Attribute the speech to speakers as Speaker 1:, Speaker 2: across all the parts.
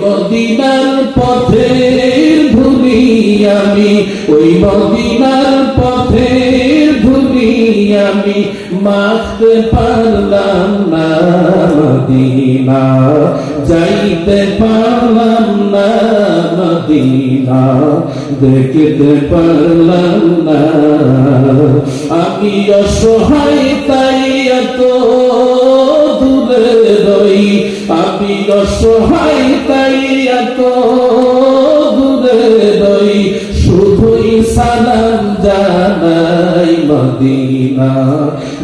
Speaker 1: মদিনার পথে ভুলি আমি ওই মদিনার পথে ভুলি আমি মাখতে পারলাম না মদিনা। যাইতে পারলাম না মদিনা। দেখতে পারলাম না। আমি অসহায়, তাই এত দূরে রই। আমি অসহায়, তাই এত দূরে রই। শুধুই সালাম জানাই মদিনা।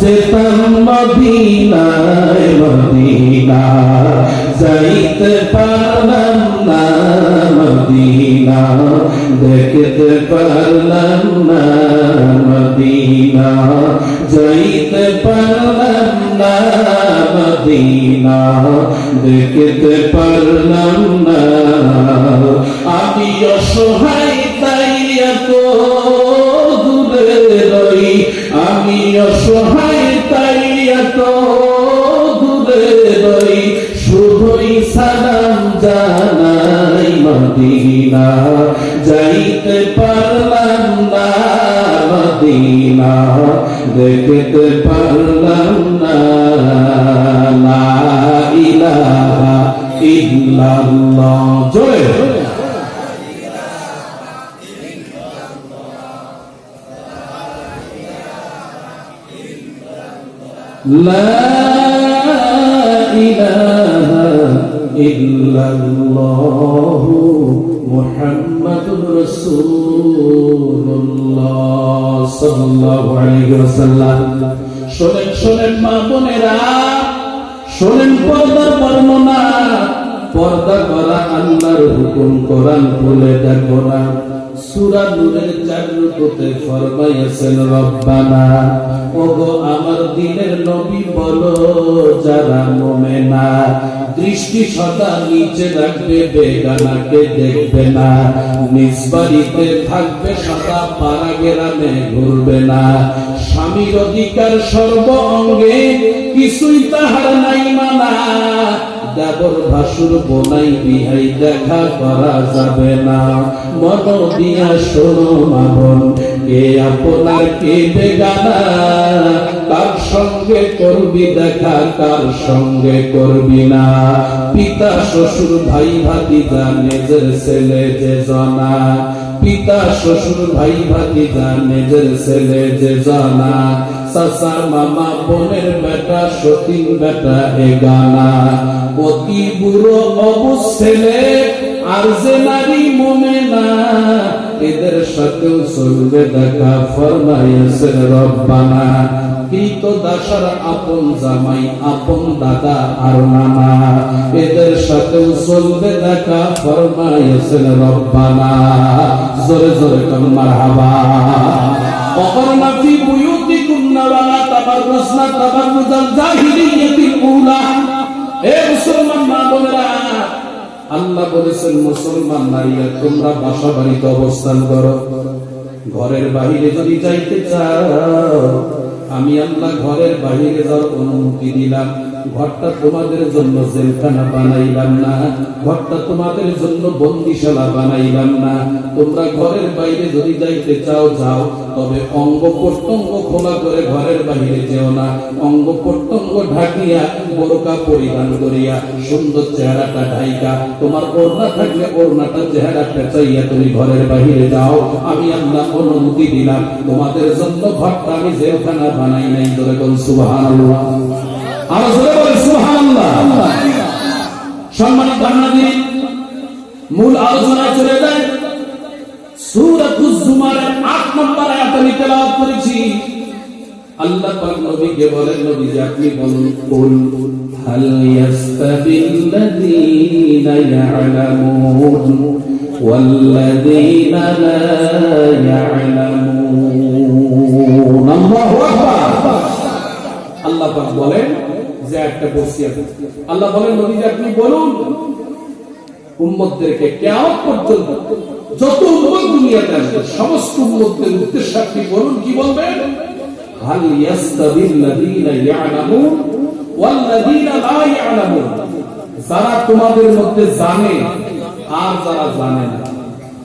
Speaker 1: থাকতো মদিনায় মদিনা যাইতে পারলাম না মদিনা দেখতে পারলাম না মদিনা যাইতে পারলাম না মদিনা দেখতে পারলাম না। আমি অসহায় তাই রই আমি অসহায় তাই এত দূরে রই, শুধুই সালাম জানাই মদিনা। যাইতে পারলাম না মদিনা, দেখতে পারলাম না ইলাহা ইল্লাল্লাহ। জয়। لا إله إلا الله محمد رسول الله صلى الله عليه وسلم শোনেন শোনেন মা বোনেরা শোনেন পর্দার বর্ণনা পর্দা করা আল্লাহর হুকুম কোরআন বলে দেখো না সূরা নূরের চার রুকুতে ফরমাইয়াছেন রব্বানা, ওগো আমার দিনের নবী বলো, যারা দৃষ্টি সদা নিচে রাখবে বেগানাকে দেখবে না, নিজ বাড়িতে থাকবে সদা পাড়া গেরামে ঘুরবে না, স্বামীর অধিকার সর্ব অঙ্গে, কিছুই তাহার নাই মানা দেবর ভাসুর বোনাই বিহাই দেখা করা যাবে না। মন দিয়া শোনো মামন কে আপনার কে বেগানা? কার সঙ্গে করবি দেখা, কার সঙ্গে করবি না। পিতা, শ্বশুর, ভাই ভাতিজা নিজের ছেলে যে জনা। পিতা, শ্বশুর, ভাই ভাতিজা নিজের ছেলে যে জানা। চাচা, মামা, বোনের বেটা, সতীন বেটা, এ গানা। অতি বুড়ো অবুজ ছেলে আর যে নারী মনে না এদের সাথেও চলবে দেখা ফরমাইছে রব্বানা কৃত দাসার আপন জামাই আপন দাদা আর নানা এদের সাথেও চলবে দেখা ফরমাইছে রব্বানা জোরে জোরে কর মারহাবা وقرن في بيوتكن ولا تبرجن تبرج الجاهلية الأولى এ মুসলমান মা বোনেরা, আল্লাহ বলেছেন, মুসলমান নারীরা, তোমরা বাসা বাড়িতে অবস্থান করো। ঘরের বাহিরে যদি যাইতে চাও, আমি আল্লাহ ঘরের বাহিরে যাওয়ার অনুমতি দিলাম। ঘরটা তোমাদের জন্য জেলখানা বানাইলাম না। ঘরটা তোমাদের জন্য বন্দিশালা বানাইলাম না। তোমরা ঘরের বাইরে যদি যাইতে চাও, যাও। তবে অঙ্গ প্রত্যঙ্গ খোলা করে ঘরের বাহিরে যেও না। অঙ্গ প্রত্যঙ্গ ঢাকিয়া বোরকা পরিধান করিয়া সুন্দর চেহারাটা ঢাইকা। তোমার ওড়না থাকলে ওড়নাটা চেহারা পেঁচাইয়া তুমি ঘরের বাহিরে যাও। আমি আল্লাহ অনুমতি দিলাম। তোমাদের জন্য ঘরটা আমি জেলখানা বানাই নাই ধরে কোন সুবহানাল্লাহ। আর জোরে বলে সুবহানাল্লাহ। সম্মানিত আপনাদের মূল আলোচনা চলে যায় সূরাতুজ জুমারের 8 নম্বর আয়াত আমি তেলাওয়াত করেছি। আল্লাহ পাক নবীকে বলেন নবী আপনি বলুন, কুল হাল বলেন যে একটা বসিয়া আল্লাহ বলেন আপনি বলুন পর্যন্ত যত দুনিয়াতে আসবে, সমস্ত আপনি বলুন, কি বলবেন? হাল ইয়াস্তাবিল্লাযীনা ইয়ালামুন ওয়াল্লাযীনা লা ইয়ালামুন। যারা তোমাদের মধ্যে জানে, আর যারা জানে না।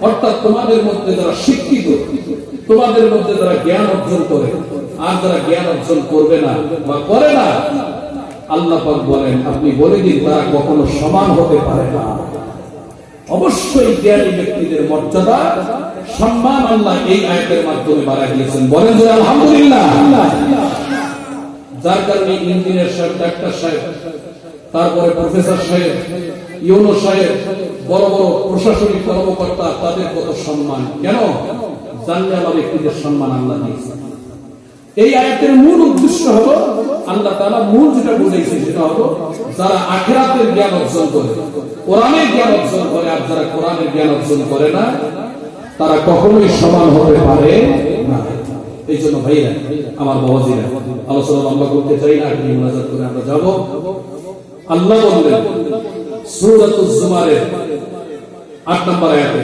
Speaker 1: অর্থাৎ তোমাদের মধ্যে যারা শিক্ষিত, তোমাদের মধ্যে যারা জ্ঞান অর্জন করে, আর যারা জ্ঞান অর্জন করবে না বা করে না আল্লাহ পাক বলেন, আপনি বলে দিন, তারা কখনো সমান হতে পারে না। অবশ্যই জ্ঞানী ব্যক্তিদের মর্যাদা, সম্মান আল্লাহ এই আয়াতের মাধ্যমে বাড়া দিয়েছেন। বলেন যে, আলহামদুলিল্লাহ। যার কারণে ইঞ্জিনিয়ার সাহেব, ডাক্তার সাহেব, তারপরে প্রফেসর সাহেব, ইউনো সাহেব, বড় বড় প্রশাসনিক কর্মকর্তা, তাদের কত সম্মান। কেন? জানলে আমার ব্যক্তিদের সম্মান আল্লাহ দিয়েছেন। এই আয়াতের মূল উদ্দেশ্য হলো আল্লাহ তাআলা মূল যেটা বুঝাইছে সেটা হলো যারা আখিরাতের জ্ঞান অর্জন করে, কোরআনের জ্ঞান অর্জন করে আর যারা কোরআনের জ্ঞান অর্জন করে না, তারা কখনোই সমান হতে পারে না এই জন্য ভাইরা, আমার বাবাজিরা, আলোচনা লম্বা করতে চাই না আপনি মোনাজাত করে আমরা যাব আল্লাহ বললেন, সূরাতুজ জুমারের আট নম্বর আয়াতে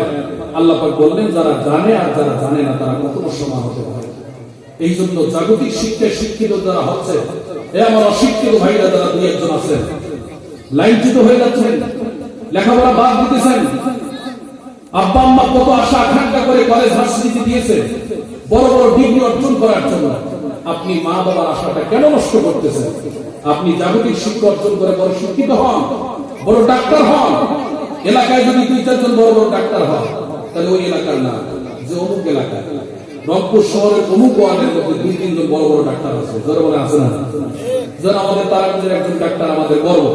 Speaker 1: আল্লাহ পাক বললেন, যারা জানে আর যারা জানে না, তারা কখনো সমান হতে পারে। এই জন্য জাগতিক শিক্ষায় শিক্ষিত যারা হচ্ছে এ আমার অশিক্ষিত ভাইরা যারা দুই একজন আছেন। লাইনচ্যুত হয়ে যাচ্ছেন, লেখাপড়া বাদ দিতেছেন। আব্বা আম্মা কত আশা আকাঙ্ক্ষা করে কলেজ ভার্সিটিতে দিয়েছে, বড় বড় ডিগ্রি অর্জন করার জন্য। আপনি মা বাবার আশাটা কেন নষ্ট করতেছেন? আপনি জাগতিক শিক্ষা অর্জন করে বড় শিক্ষিত হন, বড় ডাক্তার হন। এলাকায় যদি দুই চারজন বড় বড় ডাক্তার হন, তাহলে ওই এলাকার না যে অমুক এলাকায় রংপুর শহরের অমুক ওয়ার্ডের মধ্যে দুই তিনজন বড় বড় ডাক্তার আছে। যারা বলে আছে না? যেন আমাদের তারাগঞ্জের একজন ডাক্তার আমাদের গর্ব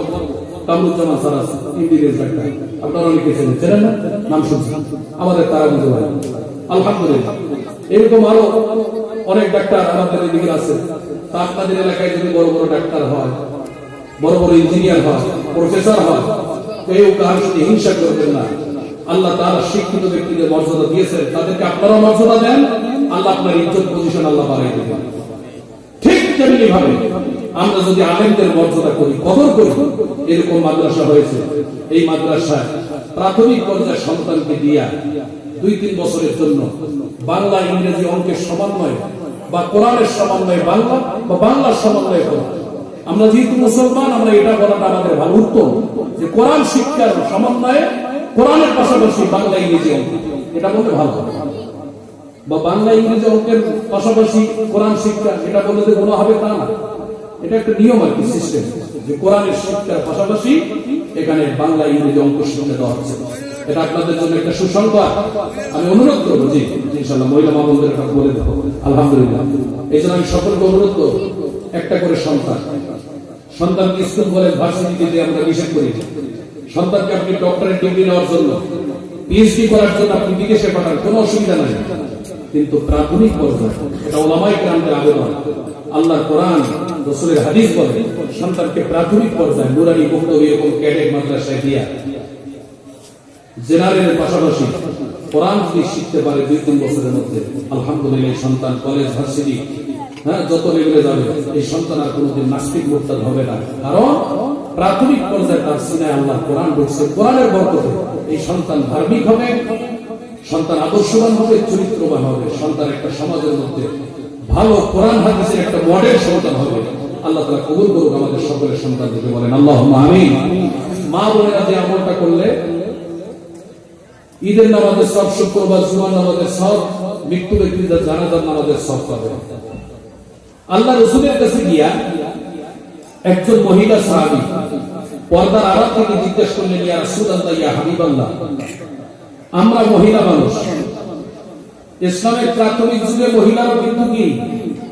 Speaker 1: কামরুজ্জামান স্যার আছে ইন্ডিয়ান ডাক্তার। আপনারা অনেকে চেনেন। চেনেন না? নাম শুনছেন আমাদের তারাগঞ্জে ভাই আলহামদুলিল্লাহ। এরকম আরও অনেক ডাক্তার আমাদের এদিকে আছে। তা আপনাদের এলাকায় যদি বড় বড় ডাক্তার হয়, বড় বড় ইঞ্জিনিয়ার হয় প্রফেসর হয় কেউ কার সাথে হিংসা করবেন না। আল্লাহ তারা শিক্ষিত ব্যক্তিদের মর্যাদা দিয়েছেন। তাদেরকে আপনারা মর্যাদা দেন। আল্লাহ আপনার ইজ্জত পজিশন আল্লাহ বাড়াই দেবেন ঠিক তেমনি ভাবে আমরা যদি আলেমদের মর্যাদা করি কদর করি, এরকম মাদ্রাসা হয়েছে। এই মাদ্রাসায় প্রাথমিক পর্যায়ে সন্তানকে দিয়া দুই তিন বছরের জন্য বাংলা, ইংরেজি অঙ্কের সমন্বয় বা কোরআনের সমন্বয়ে বাংলা বা বাংলার সমন্বয়ে কোরআন আমরা যেহেতু মুসলমান, আমরা এটা করাটা আমাদের ভালো উত্তম যে কোরআন শিক্ষার সমন্বয়ে কোরআনের পাশাপাশি বাংলা ইংরেজি অঙ্ক। এটা বলতে ভালো বা বাংলা ইংরেজি অঙ্কের পাশাপাশি কোরআন শিক্ষা, এটা বললে যে হবে তা না। এটা একটা নিয়ম আর কি সিস্টেম যে কোরআনের শিক্ষার পাশাপাশি এখানে বাংলা ইংরেজি অঙ্ক শিক্ষা দেওয়া হচ্ছে। এটা আপনাদের জন্য একটা সুসংবাদ। আমি অনুরোধ করব ইনশাল্লাহ মহিলা কথা বলে দেবো। আলহামদুলিল্লাহ। এই জন্য আমি সকলকে অনুরোধ করব, একটা করে সন্তান। সন্তানকে স্কুল ভার্সিটিতে দিয়ে আমরা করি। সন্তানকে আপনি ডক্টরের ডিগ্রি নেওয়ার জন্য পিএইচডি করার জন্য আপনি বিদেশে পাঠান, কোনো অসুবিধা নাই। কিন্তু প্রাথমিক পর্যায়ে আবেদন আল্লাহর কোরআন, রসুলের হাদিস বলে, সন্তানকে প্রাথমিক পর্যায়ে নুরানি বক্তব্য এবং ক্যাডেট মাদ্রাসায় দিয়া। জেনারেলের পাশাপাশি কোরআন যদি শিখতে পারে দুই, তিন বছরের মধ্যে, আলহামদুলিল্লাহ সন্তান কলেজ ভার্সিটি হ্যাঁ যত লেভেলে যাবে, এই সন্তান আর কোনোদিন নাস্তিক মোরতাদ হবে না। কারণ প্রাথমিক পর্যায়ে তার সিনায় আল্লাহ কোরআন ঢুকছে। কোরআনের বরকতে এই সন্তান ধার্মিক হবে। সন্তান আদর্শবান হবে, চরিত্রবান হবে, সন্তান একটা সমাজের মধ্যে ভালো কোরআন, হাদিসের একটা মডেল সন্তান হবে। আল্লাহ তালা কবুল করুক আমাদের সকলের সন্তান থেকে বলেন আল্লাহ আমিন। মা বোনেরা যে আমলটা করলে, ঈদের নামাজের সব, শুক্রবার, জুমার নামাজের সব, মৃত্যু ব্যক্তিদের জানাজার নামাজের সব পাবে। আল্লাহ রসুলের কাছে গিয়া একজন মহিলা সাহাবি পর্দার আড়াল থেকে জিজ্ঞেস করলেন, ইয়া রাসূলুল্লাহ, ইয়া হাবিবাল্লাহ। আমরা মহিলা মানুষ। ইসলামের প্রাথমিক যুগে মহিলারা কিন্তু কি?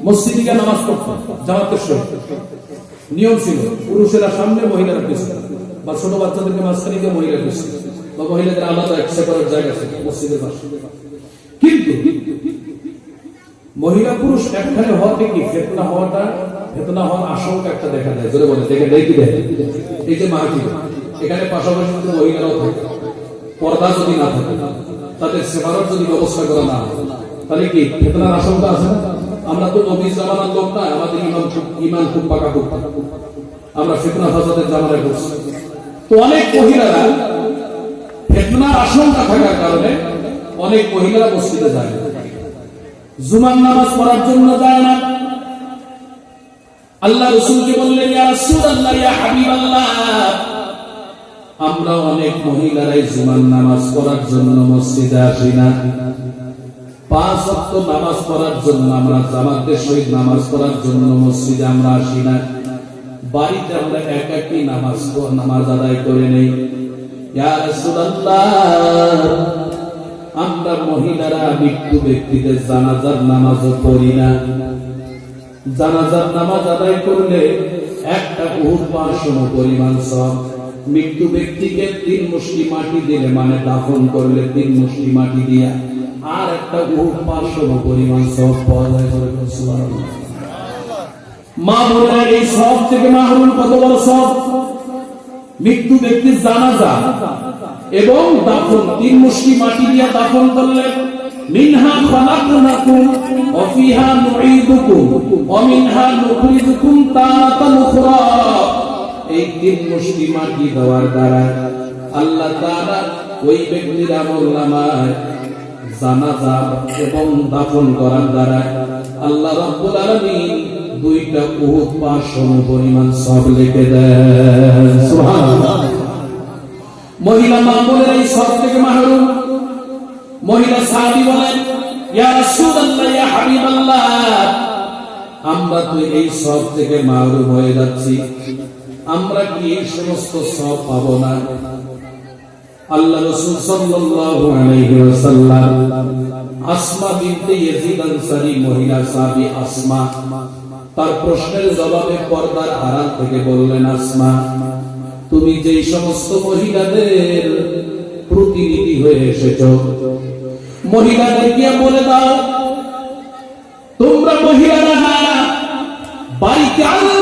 Speaker 1: মসজিদে গিয়ে নামাজ পড়ত, জামাতের সহিত। নিয়ম ছিল, পুরুষেরা সামনে মহিলারা পিছনে। বা ছোট বাচ্চাদেরকে মাঝখানে গিয়ে মহিলা পিছনে। বা মহিলাদের আলাদা এক সেপারেট জায়গা ছিল, মসজিদের পাশে। কিন্তু মহিলা পুরুষ একখানে হওয়া থেকে ফেতনা হওয়াটা, ফেতনা হওয়ার আশঙ্কা একটা দেখা যায় জোরে বলে দেখে কি দেয়? এই যে মাহফিল এখানে পাশাপাশি মহিলারাও থাকে। পর্দা যদি না থাকে তাদের সেবারত যদি ব্যবস্থা করা না তাহলে কি ফেতনার আশঙ্কা আছে? আমরা তো নবী জামানার লোক না, আমাদের ইমান খুব ইমান খুব পাকা খুব আমরা ফেতনা ফাসাদের জামানায় করছি তো অনেক মহিলারা ফেতনার আশঙ্কা থাকার কারণে অনেক মহিলারা মসজিদে যায় না। জুমার নামাজ পড়ার জন্য যায় না। আল্লাহ রসুলকে বললেন, ইয়া রাসূলুল্লাহ, ইয়া হাবিবাল্লাহ। আমরা অনেক মহিলারাই জুমার নামাজ পড়ার জন্য মসজিদে আসি না। পাঁচ ওয়াক্ত নামাজ পড়ার জন্য আমরা জামাতের সহিত নামাজ পড়ার জন্য মসজিদে আমরা আসি না। বাড়িতে আমরা একাকি নামাজ নামাজ আদায় করে নেই। আমরা মহিলারা মৃত্যু ব্যক্তিদের জানাজার নামাজও পড়ি না। জানাজার নামাজ আদায় করলে একটা পাহাড় সম পরিমাণ সব মৃত্যু ব্যক্তিকে তিন মুষ্টি মাটি দিলে মানে দাফন করলে তিন মুষ্টি মাটি দিয়া, আর একটা পাহাড় সম পরিমাণ সব পাওয়া যায়। মা বোনেরা, এই সব থেকে মাহরুম কত বড় সব মৃত্যু ব্যক্তির জানাজা এবং দাফন, তিন মুষ্টি মাটি দিয়ে দাফন করলে, মিনহা খালাকনাকুম ওয়া ফিহা নুঈদুকুম, ওয়া মিনহা নুখরিজুকুম তারাতান এই তিন মুষ্টি মাটি দেওয়ার দ্বারা? আল্লাহ তাআলা ওই ব্যক্তির আমলনামায় জানাজা এবং দাফন করার দ্বারা আল্লাহ রাব্বুল দুইটা উহুদ সম পরিমাণ সব দেন। মহিলা মা বোনের এই সব থেকে মাহরুম। মহিলা বলেন, ইয়া ইয়া আমরা তো এই সব থেকে মাহরুম হয়ে যাচ্ছি। আমরা কি এই সমস্ত সব পাবো না? আল্লাহ রাসূল সাল্লাল্লাহু আলাইহি ওয়াসাল্লাম আসমা বিনতে ইয়াজিদ আনসারী মহিলা সাহাবী আসমা তার প্রশ্নের জবাবে পর্দার আড়াল থেকে বললেন, আসমা, তুমি যেই সমস্ত মহিলাদের প্রতিনিধি হয়ে এসেছ, মহিলাদের গিয়ে বলে দাও, তোমরা মহিলারা বাড়িতে আল্লাহর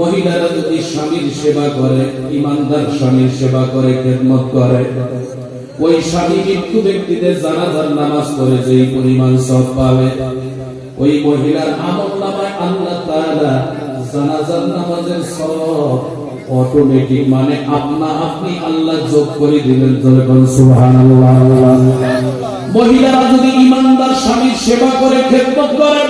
Speaker 1: মহিলারা যদি স্বামীর সেবা করে, ইমানদার স্বামীর সেবা করে, খেদমত করে, ওই স্বামী মৃত্যু ব্যক্তিদের জানাজার নামাজ পড়ে, যেই পরিমাণ সব পাবে, ওই মহিলার আমল নামায় আল্লাহ তাআলা জানাজার নামাজের সব অটোমেটিক মানে আপনা আপনি আল্লাহ যোগ করে দিবেন যখন সুবহানাল্লাহ। মহিলারা যদি ইমানদার স্বামীর সেবা করে, খেদমত করে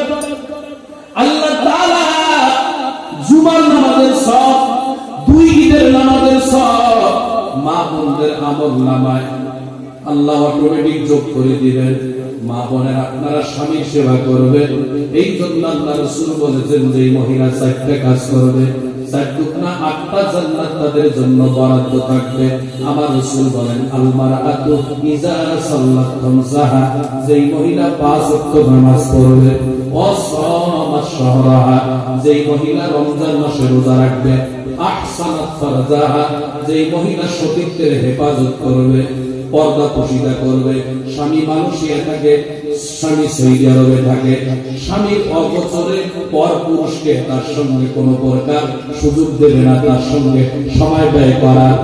Speaker 1: মা বোনদের আমল নামায় আল্লাহ অটোমেটিক যোগ করে দিবেন। মা বোনের আপনারা স্বামীর সেবা করবেন এই জন্য আল্লাহ রসুল বলেছেন যে মহিলা চারটে কাজ করবে। আমার বলেন যেই মহিলা যেই মহিলা রমজান মাসে রোজা রাখবে। যেই মহিলা সতীত্বের হেফাজত করবে, পর্দা পশিদা করবে, স্বামী মালয়েশিয়া থাকে স্বামী সৌদি আরবে থাকে। স্বামীর অবচরে পর পুরুষকে তার সঙ্গে কোনো প্রকার সুযোগ দেবে না, তার সঙ্গে সময় ব্যয় করার।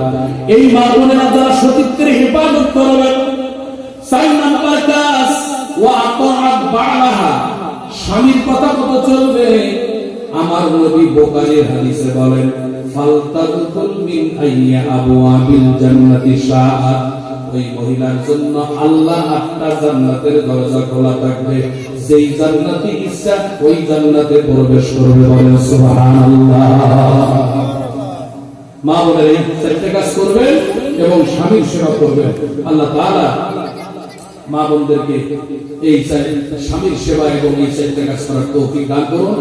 Speaker 1: এই মা বোনেরা যারা সতীত্বের হেফাজত করবে, চার নাম্বার কাজ ও আতাআত বালাহা। স্বামীর কথা মতো চলবে। আমার নবী বোকারির হাদিসে বলেন ফালতাদুল মিন আইয়া আবওয়াবিল জান্নাতি ওই মহিলার জন্য আল্লাহ আটটা জান্নাতের দরজা খোলা থাকবে। ইচ্ছা, ওই জান্নাতে প্রবেশ করবে সুবহানাল্লাহ। মা বলে চারটে কাজ এবং স্বামীর সেবা করবেন। আল্লাহ তাআলা মা বোনদেরকে এই স্বামীর সেবা এবং এই চারটে কাজ করার তৌফিক দান করুন।